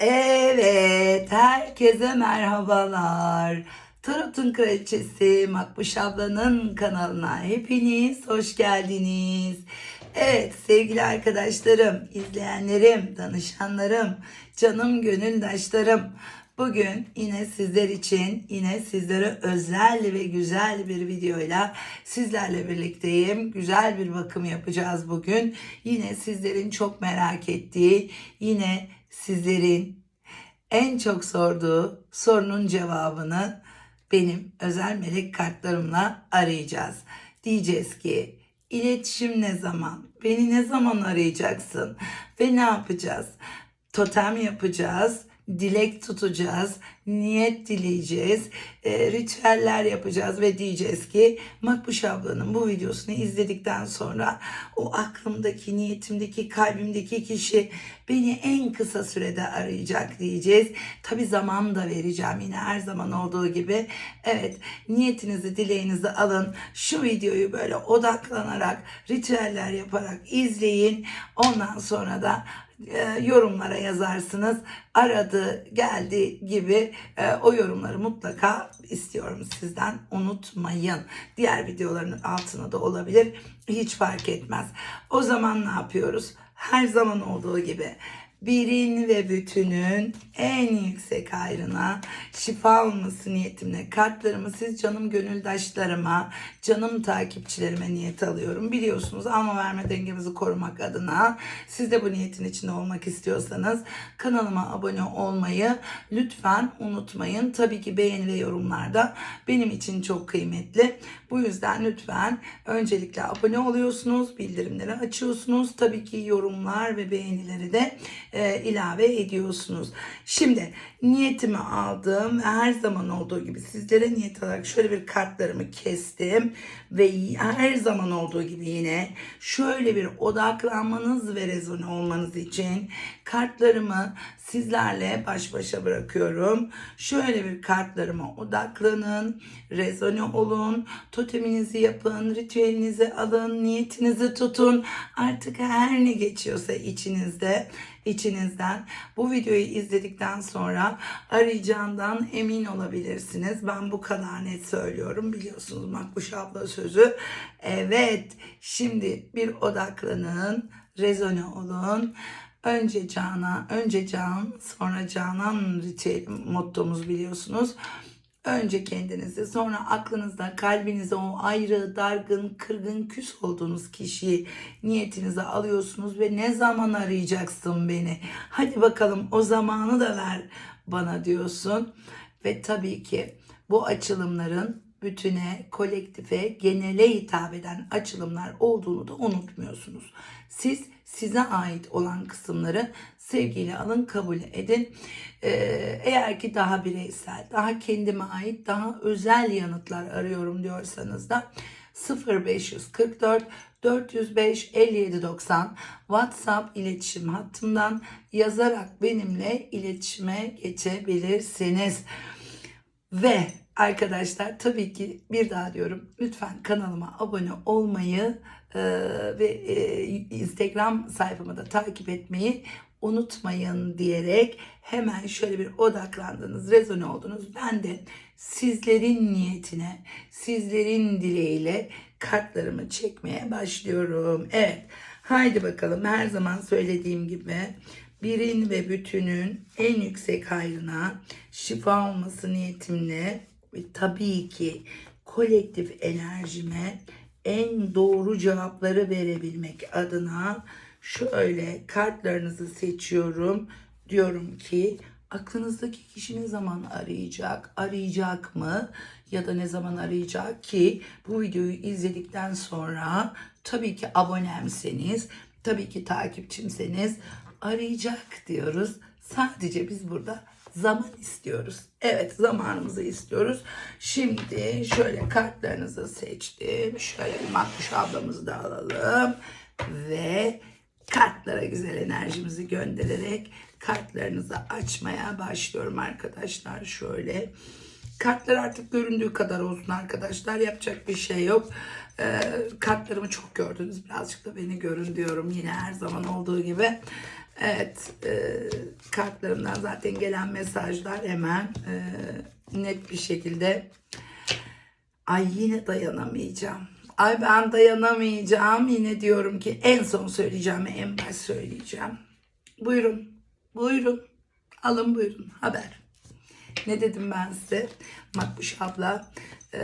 Evet, herkese merhabalar. Tarot'un Kraliçesi Makbuş ablanın kanalına hepiniz hoş geldiniz. Evet sevgili arkadaşlarım, izleyenlerim, danışanlarım, canım gönüldaşlarım. Bugün yine sizler için, yine sizlere özel ve güzel bir videoyla sizlerle birlikteyim. Güzel bir bakım yapacağız bugün. Yine sizlerin çok merak ettiği, yine sizlerin en çok sorduğu sorunun cevabını benim özel melek kartlarımla arayacağız. Diyeceğiz ki iletişim ne zaman? Beni ne zaman arayacaksın? Ve ne yapacağız? Totem yapacağız. Dilek tutacağız, niyet dileyeceğiz, e, ritüeller yapacağız ve diyeceğiz ki Makbuş ablanın bu videosunu izledikten sonra o aklımdaki, niyetimdeki, kalbimdeki kişi beni en kısa sürede arayacak diyeceğiz. Tabi zaman da vereceğim yine her zaman olduğu gibi. Evet niyetinizi, dileğinizi alın. Şu videoyu böyle odaklanarak, ritüeller yaparak izleyin. Ondan sonra da e, yorumlara yazarsınız. Aradı, geldi gibi e, o yorumları mutlaka istiyorum sizden. Unutmayın. Diğer videoların altına da olabilir. Hiç fark etmez. O zaman ne yapıyoruz? Her zaman olduğu gibi birin ve bütünün en yüksek hayrına şifa olması niyetimle kartlarımı siz canım gönüldaşlarıma, canım takipçilerime niyet alıyorum. Biliyorsunuz alma verme dengemizi korumak adına siz de bu niyetin içinde olmak istiyorsanız kanalıma abone olmayı lütfen unutmayın. Tabii ki beğeni ve yorumlarda benim için çok kıymetli. Bu yüzden lütfen öncelikle abone oluyorsunuz, bildirimleri açıyorsunuz. Tabii ki yorumlar ve beğenileri de e, ilave ediyorsunuz. Şimdi niyetimi aldım ve her zaman olduğu gibi sizlere niyet alarak şöyle bir kartlarımı kestim ve her zaman olduğu gibi yine şöyle bir odaklanmanız ve rezone olmanız için kartlarımı sizlerle baş başa bırakıyorum. Şöyle bir kartlarıma odaklanın, rezone olun, toteminizi yapın, ritüelinizi alın, niyetinizi tutun. Artık her ne geçiyorsa içinizde, içinizden bu videoyu izledikten sonra arayacağından emin olabilirsiniz. Ben bu kadar net söylüyorum. Biliyorsunuz Makbuş abla sözü. Evet, şimdi bir odaklanın, rezone olun. Önce Cana, önce Can, sonra Canan ritüeli mottomuz biliyorsunuz. Önce kendinizi, sonra aklınızda, kalbinize o ayrı, dargın, kırgın, küs olduğunuz kişiyi niyetinize alıyorsunuz ve ne zaman arayacaksın beni? Hadi bakalım o zamanı da ver bana diyorsun. Ve tabii ki bu açılımların bütüne, kolektife, genele hitap eden açılımlar olduğunu da unutmuyorsunuz. Siz size ait olan kısımları sevgiyle alın, kabul edin. Ee, eğer ki daha bireysel, daha kendime ait, daha özel yanıtlar arıyorum diyorsanız da 0544 405 5790 WhatsApp iletişim hattımdan yazarak benimle iletişime geçebilirsiniz. Ve arkadaşlar tabii ki bir daha diyorum lütfen kanalıma abone olmayı e, ve e, Instagram sayfamı da takip etmeyi unutmayın diyerek hemen şöyle bir odaklandınız, rezone oldunuz. Ben de sizlerin niyetine, sizlerin dileğiyle kartlarımı çekmeye başlıyorum. Evet, haydi bakalım her zaman söylediğim gibi birin ve bütünün en yüksek hayrına şifa olması niyetimle ve tabii ki kolektif enerjime en doğru cevapları verebilmek adına şöyle kartlarınızı seçiyorum. Diyorum ki aklınızdaki kişi ne zaman arayacak? Arayacak mı? Ya da ne zaman arayacak ki bu videoyu izledikten sonra tabii ki abonemseniz, tabii ki takipçimseniz arayacak diyoruz. Sadece biz burada zaman istiyoruz. Evet zamanımızı istiyoruz. Şimdi şöyle kartlarınızı seçtim. Şöyle makbuş ablamızı da alalım. Ve kartlara güzel enerjimizi göndererek kartlarınızı açmaya başlıyorum arkadaşlar. Şöyle kartlar artık göründüğü kadar olsun arkadaşlar. Yapacak bir şey yok. Ee, kartlarımı çok gördünüz. Birazcık da beni görün diyorum. Yine her zaman olduğu gibi. Evet, e, kartlarımdan zaten gelen mesajlar hemen e, net bir şekilde Ay yine dayanamayacağım. Ay ben dayanamayacağım. Yine diyorum ki en son söyleyeceğimi en baş söyleyeceğim. Buyurun. Buyurun. Alın buyurun. Haber. Ne dedim ben size? Makbuş abla e,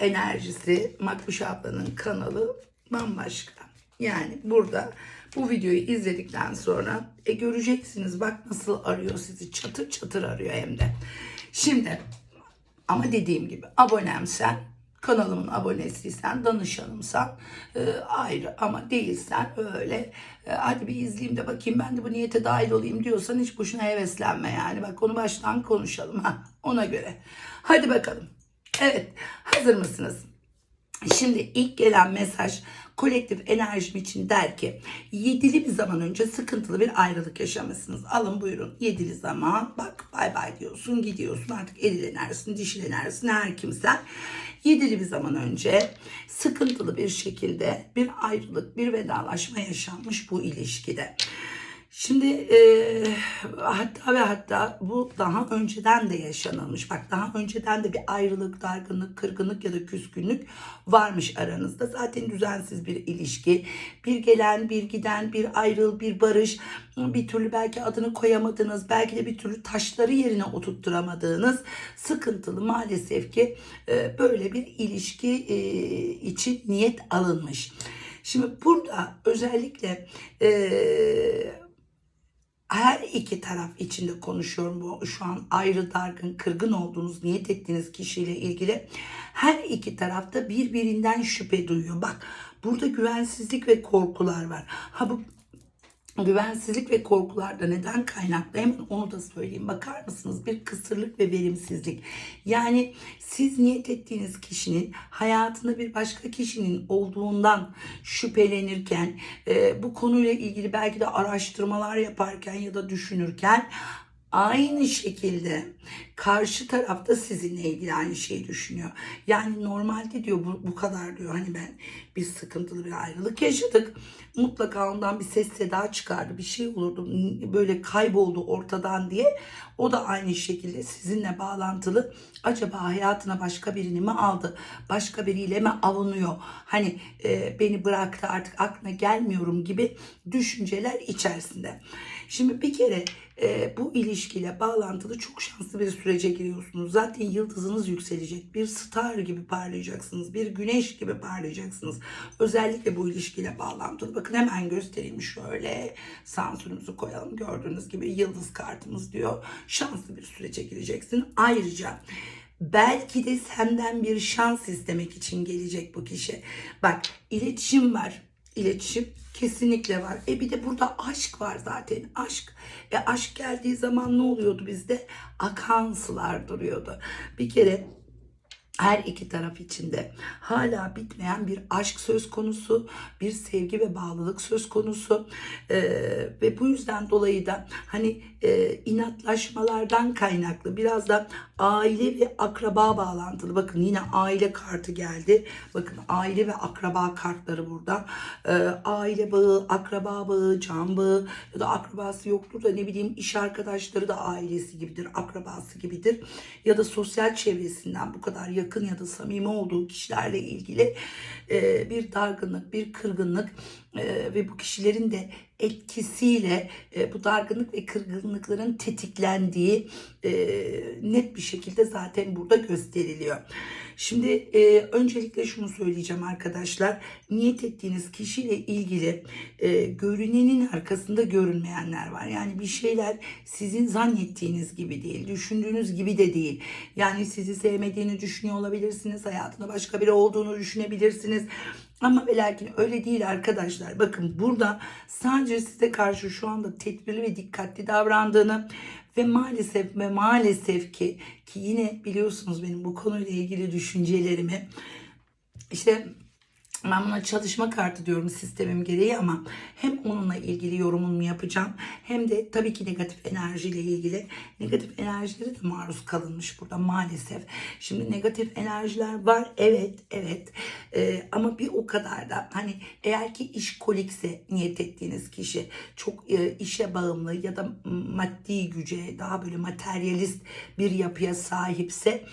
enerjisi, Makbuş ablanın kanalı bambaşka. Yani burada bu videoyu izledikten sonra e, göreceksiniz bak nasıl arıyor sizi çatır çatır arıyor hem de. Şimdi ama dediğim gibi abonemsen, kanalımın abonesiysen, danışanımsan e, ayrı ama değilsen öyle e, hadi bir izleyeyim de bakayım ben de bu niyete dahil olayım diyorsan hiç boşuna heveslenme yani. Bak onu baştan konuşalım ha ona göre. Hadi bakalım. Evet hazır mısınız? Şimdi ilk gelen mesaj kolektif enerjim için der ki yedili bir zaman önce sıkıntılı bir ayrılık yaşamışsınız. Alın buyurun yedili zaman bak bay bay diyorsun gidiyorsun artık eril enerjisin dişil enerjisin her kimsen. Yedili bir zaman önce sıkıntılı bir şekilde bir ayrılık bir vedalaşma yaşanmış bu ilişkide. Şimdi e, hatta ve hatta bu daha önceden de yaşanılmış. Bak daha önceden de bir ayrılık, dargınlık, kırgınlık ya da küskünlük varmış aranızda. Zaten düzensiz bir ilişki. Bir gelen, bir giden, bir ayrıl, bir barış. Bir türlü belki adını koyamadığınız, belki de bir türlü taşları yerine oturtturamadığınız sıkıntılı maalesef ki e, böyle bir ilişki e, için niyet alınmış. Şimdi burada özellikle e, her iki taraf içinde konuşuyorum bu şu an ayrı dargın kırgın olduğunuz niyet ettiğiniz kişiyle ilgili her iki tarafta birbirinden şüphe duyuyor. Bak burada güvensizlik ve korkular var. Ha bu güvensizlik ve korkularda neden kaynaklı hemen onu da söyleyeyim. Bakar mısınız bir kısırlık ve verimsizlik. Yani siz niyet ettiğiniz kişinin hayatında bir başka kişinin olduğundan şüphelenirken e, bu konuyla ilgili belki de araştırmalar yaparken ya da düşünürken aynı şekilde karşı tarafta sizinle ilgili aynı şeyi düşünüyor. Yani normalde diyor bu, bu kadar diyor hani ben bir sıkıntılı bir ayrılık yaşadık. Mutlaka ondan bir ses seda çıkardı bir şey olurdu böyle kayboldu ortadan diye. O da aynı şekilde sizinle bağlantılı acaba hayatına başka birini mi aldı? Başka biriyle mi avunuyor? Hani e, beni bıraktı artık aklına gelmiyorum gibi düşünceler içerisinde. Şimdi bir kere e, bu ilişkiyle bağlantılı çok şanslı bir sürece giriyorsunuz. Zaten yıldızınız yükselecek. Bir star gibi parlayacaksınız. Bir güneş gibi parlayacaksınız. Özellikle bu ilişkiyle bağlantılı. Bakın hemen göstereyim şöyle. Sansürümüzü koyalım. Gördüğünüz gibi yıldız kartımız diyor. Şanslı bir sürece gireceksin. Ayrıca belki de senden bir şans istemek için gelecek bu kişi. Bak iletişim var. İletişim kesinlikle var. E bir de burada aşk var zaten. Aşk. E aşk geldiği zaman ne oluyordu bizde? Akan sular duruyordu. Bir kere her iki taraf içinde hala bitmeyen bir aşk söz konusu, bir sevgi ve bağlılık söz konusu ee, ve bu yüzden dolayı da hani e, inatlaşmalardan kaynaklı biraz da aile ve akraba bağlantılı. Bakın yine aile kartı geldi. Bakın aile ve akraba kartları burada. Ee, aile bağı, akraba bağı, can bağı ya da akrabası yoktur da ne bileyim iş arkadaşları da ailesi gibidir, akrabası gibidir ya da sosyal çevresinden bu kadar yakın ya da samimi olduğu kişilerle ilgili e, bir dargınlık, bir kırgınlık e, ve bu kişilerin de etkisiyle e, bu dargınlık ve kırgınlıkların tetiklendiği e, net bir şekilde zaten burada gösteriliyor. Şimdi e, öncelikle şunu söyleyeceğim arkadaşlar. Niyet ettiğiniz kişiyle ilgili e, görünenin arkasında görünmeyenler var. Yani bir şeyler sizin zannettiğiniz gibi değil, düşündüğünüz gibi de değil. Yani sizi sevmediğini düşünüyor olabilirsiniz, hayatında başka biri olduğunu düşünebilirsiniz. Ama ve lakin öyle değil arkadaşlar. Bakın burada sadece size karşı şu anda tedbirli ve dikkatli davrandığını ve maalesef ve maalesef ki ki yine biliyorsunuz benim bu konuyla ilgili düşüncelerimi işte Ben buna çalışma kartı diyorum sistemim gereği ama hem onunla ilgili yorumumu yapacağım hem de tabii ki negatif enerjiyle ilgili negatif enerjilere de maruz kalınmış burada maalesef. Şimdi negatif enerjiler var evet evet Ee, ama bir o kadar da hani eğer ki iş kolikse niyet ettiğiniz kişi çok e, işe bağımlı ya da maddi güce daha böyle materyalist bir yapıya sahipse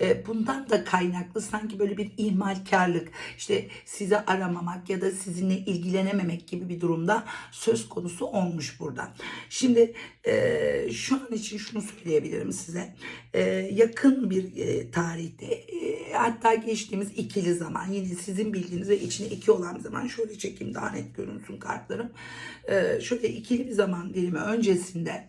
e, bundan da kaynaklı sanki böyle bir ihmalkarlık işte sizi aramamak ya da sizinle ilgilenememek gibi bir durumda söz konusu olmuş burada. Şimdi e, şu an için şunu söyleyebilirim size. E, yakın bir e, tarihte e, hatta geçtiğimiz ikili zaman yine sizin bildiğiniz ve içine iki olan bir zaman şöyle çekeyim daha net görünsün kartlarım. E, şöyle ikili bir zaman dilimi öncesinde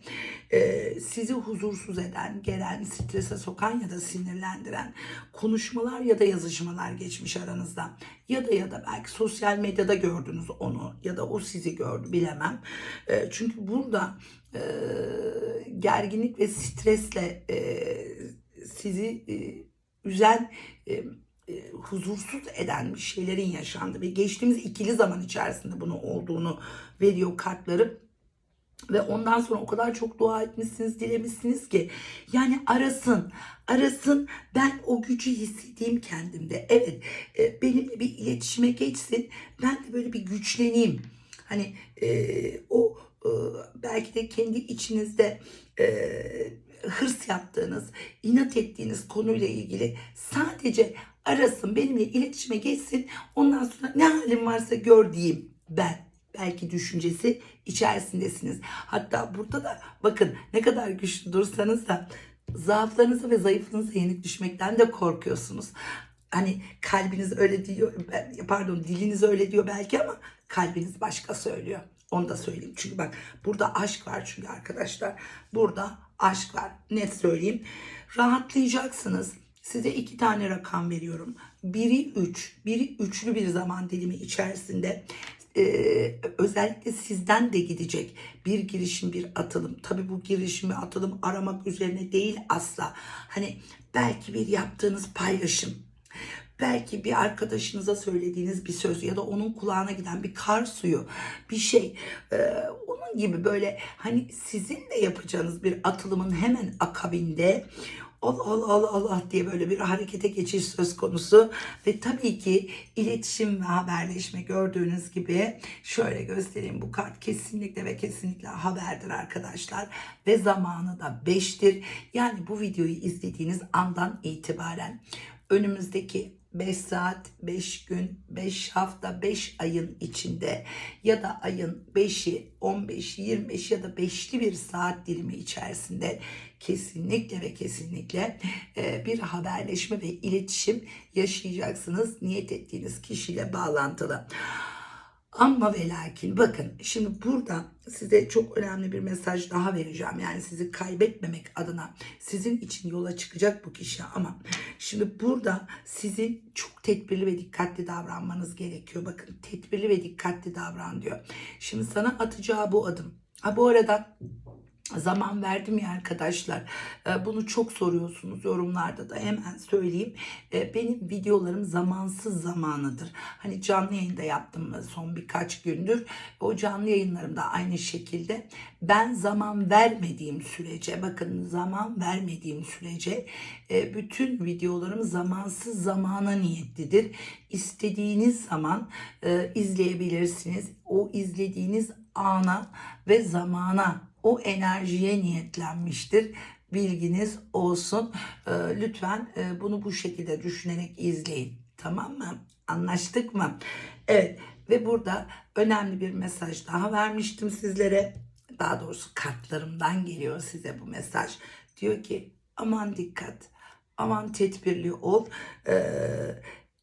e, sizi huzursuz eden, gelen, strese sokan ya da sinirlendiren konuşmalar ya da yazışmalar geçmiş aranızda. Ya da ya da belki sosyal medyada gördünüz onu ya da o sizi gördü bilemem. E, çünkü burada e, gerginlik ve stresle e, sizi e, üzen e, e, huzursuz eden bir şeylerin yaşandı ve geçtiğimiz ikili zaman içerisinde bunu olduğunu veriyor kartlarım. Ve ondan sonra o kadar çok dua etmişsiniz, dilemişsiniz ki yani arasın, arasın ben o gücü hissedeyim kendimde. Evet e, benimle bir iletişime geçsin, ben de böyle bir güçleneyim. Hani e, o e, belki de kendi içinizde e, hırs yaptığınız, inat ettiğiniz konuyla ilgili sadece arasın, benimle iletişime geçsin. Ondan sonra ne halim varsa gör diyeyim ben belki düşüncesi içerisindesiniz. Hatta burada da bakın ne kadar güçlü dursanız da zaaflarınıza ve zayıflığınıza yenik düşmekten de korkuyorsunuz. Hani kalbiniz öyle diyor, pardon diliniz öyle diyor belki ama kalbiniz başka söylüyor. Onu da söyleyeyim. Çünkü bak burada aşk var çünkü arkadaşlar. Burada aşk var. Net söyleyeyim. Rahatlayacaksınız. Size iki tane rakam veriyorum. Biri 3, biri üçlü bir zaman dilimi içerisinde e, özellikle sizden de gidecek bir girişim bir atılım. Tabii bu girişimi atılım aramak üzerine değil asla. Hani belki bir yaptığınız paylaşım, belki bir arkadaşınıza söylediğiniz bir söz ya da onun kulağına giden bir kar suyu bir şey ee, onun gibi böyle hani sizin de yapacağınız bir atılımın hemen akabinde Allah Allah Allah Allah diye böyle bir harekete geçiş söz konusu ve tabii ki iletişim ve haberleşme gördüğünüz gibi şöyle göstereyim bu kart kesinlikle ve kesinlikle haberdir arkadaşlar ve zamanı da 5'tir. Yani bu videoyu izlediğiniz andan itibaren önümüzdeki 5 saat, 5 gün, 5 hafta, 5 ayın içinde ya da ayın 5'i, 15, 25 ya da 5'li bir saat dilimi içerisinde kesinlikle ve kesinlikle e, bir haberleşme ve iletişim yaşayacaksınız niyet ettiğiniz kişiyle bağlantılı. Ama ve lakin bakın şimdi burada size çok önemli bir mesaj daha vereceğim. Yani sizi kaybetmemek adına sizin için yola çıkacak bu kişi ama şimdi burada sizin çok tedbirli ve dikkatli davranmanız gerekiyor. Bakın tedbirli ve dikkatli davran diyor. Şimdi sana atacağı bu adım. Ha bu arada zaman verdim ya arkadaşlar. Ee, Bunu çok soruyorsunuz yorumlarda da hemen söyleyeyim. Ee, Benim videolarım zamansız zamanıdır. Hani canlı yayında yaptım son birkaç gündür. O canlı yayınlarımda aynı şekilde ben zaman vermediğim sürece bakın zaman vermediğim sürece e, bütün videolarım zamansız zamana niyetlidir. İstediğiniz zaman e, izleyebilirsiniz. O izlediğiniz ana ve zamana o enerjiye niyetlenmiştir. Bilginiz olsun. Ee, lütfen e, bunu bu şekilde düşünerek izleyin. Tamam mı? Anlaştık mı? Evet ve burada önemli bir mesaj daha vermiştim sizlere. Daha doğrusu kartlarımdan geliyor size bu mesaj. Diyor ki aman dikkat, aman tedbirli ol, ee,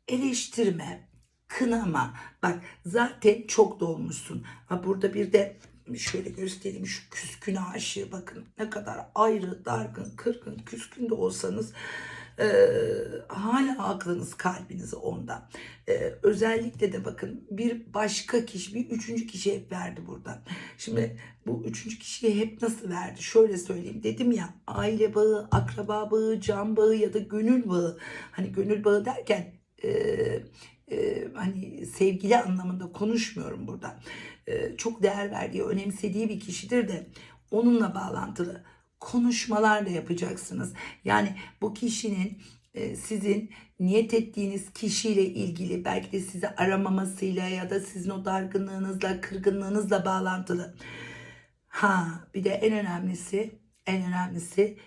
eleştirme, kınama. Bak zaten çok dolmuşsun. Ha burada bir de şöyle göstereyim şu küskün aşığı bakın ne kadar ayrı, dargın, kırgın, küskün de olsanız e, hala aklınız kalbiniz onda. E, özellikle de bakın bir başka kişi, bir üçüncü kişi hep verdi burada. Şimdi bu üçüncü kişiye hep nasıl verdi? Şöyle söyleyeyim dedim ya aile bağı, akraba bağı, can bağı ya da gönül bağı. Hani gönül bağı derken e, e, hani sevgili anlamında konuşmuyorum burada. E, çok değer verdiği, önemsediği bir kişidir de onunla bağlantılı konuşmalar da yapacaksınız. Yani bu kişinin e, sizin niyet ettiğiniz kişiyle ilgili belki de sizi aramamasıyla ya da sizin o dargınlığınızla, kırgınlığınızla bağlantılı. Ha, bir de en önemlisi, en önemlisi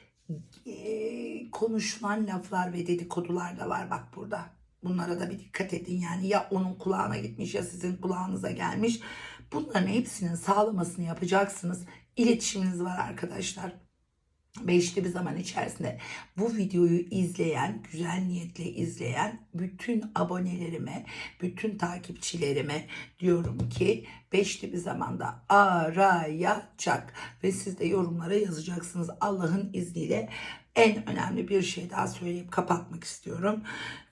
e, konuşulan laflar ve dedikodular da var bak burada. Bunlara da bir dikkat edin. Yani ya onun kulağına gitmiş ya sizin kulağınıza gelmiş. Bunların hepsinin sağlamasını yapacaksınız. İletişiminiz var arkadaşlar. Beşli bir zaman içerisinde bu videoyu izleyen, güzel niyetle izleyen bütün abonelerime, bütün takipçilerime diyorum ki beşli bir zamanda arayacak ve siz de yorumlara yazacaksınız Allah'ın izniyle. En önemli bir şey daha söyleyip kapatmak istiyorum.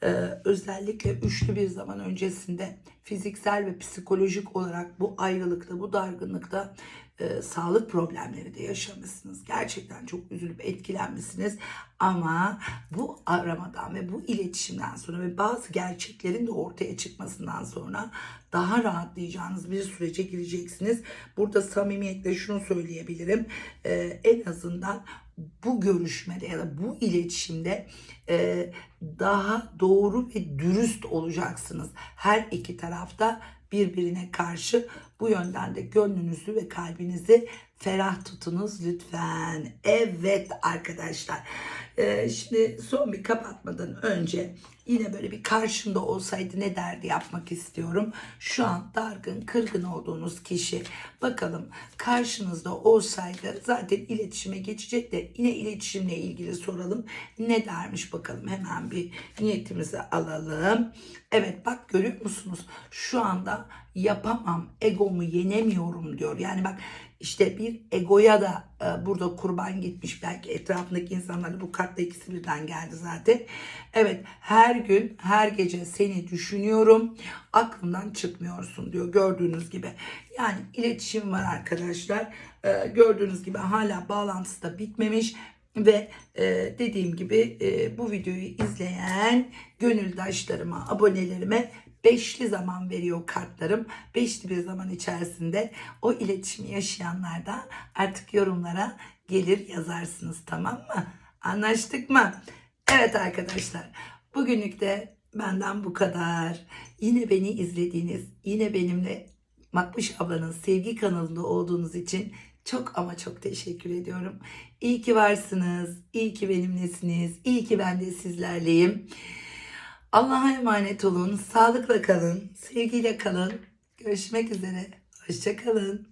Ee, özellikle üçlü bir zaman öncesinde fiziksel ve psikolojik olarak bu ayrılıkta, bu dargınlıkta e, sağlık problemleri de yaşamışsınız. Gerçekten çok üzülüp etkilenmişsiniz. Ama bu aramadan ve bu iletişimden sonra ve bazı gerçeklerin de ortaya çıkmasından sonra daha rahatlayacağınız bir sürece gireceksiniz. Burada samimiyetle şunu söyleyebilirim. E, en azından bu görüşmede ya da bu iletişimde e, daha doğru ve dürüst olacaksınız. Her iki tarafta birbirine karşı bu yönden de gönlünüzü ve kalbinizi ferah tutunuz lütfen. Evet arkadaşlar. Ee, şimdi son bir kapatmadan önce yine böyle bir karşımda olsaydı ne derdi yapmak istiyorum. Şu an dargın, kırgın olduğunuz kişi bakalım karşınızda olsaydı zaten iletişime geçecek de yine iletişimle ilgili soralım. Ne dermiş bakalım hemen bir niyetimizi alalım. Evet bak görüyor musunuz? Şu anda yapamam, egomu yenemiyorum diyor. Yani bak işte bir egoya da e, burada kurban gitmiş. Belki etrafındaki insanlar bu kartla ikisi birden geldi zaten. Evet her gün her gece seni düşünüyorum. Aklımdan çıkmıyorsun diyor gördüğünüz gibi. Yani iletişim var arkadaşlar. E, gördüğünüz gibi hala bağlantısı da bitmemiş. Ve e, dediğim gibi e, bu videoyu izleyen gönüldaşlarıma, abonelerime beşli zaman veriyor kartlarım. Beşli bir zaman içerisinde o iletişimi yaşayanlar da artık yorumlara gelir yazarsınız tamam mı? Anlaştık mı? Evet arkadaşlar bugünlük de benden bu kadar. Yine beni izlediğiniz, yine benimle Makbuş ablanın sevgi kanalında olduğunuz için çok ama çok teşekkür ediyorum. İyi ki varsınız, iyi ki benimlesiniz, iyi ki ben de sizlerleyim. Allah'a emanet olun, sağlıkla kalın, sevgiyle kalın. Görüşmek üzere, hoşça kalın.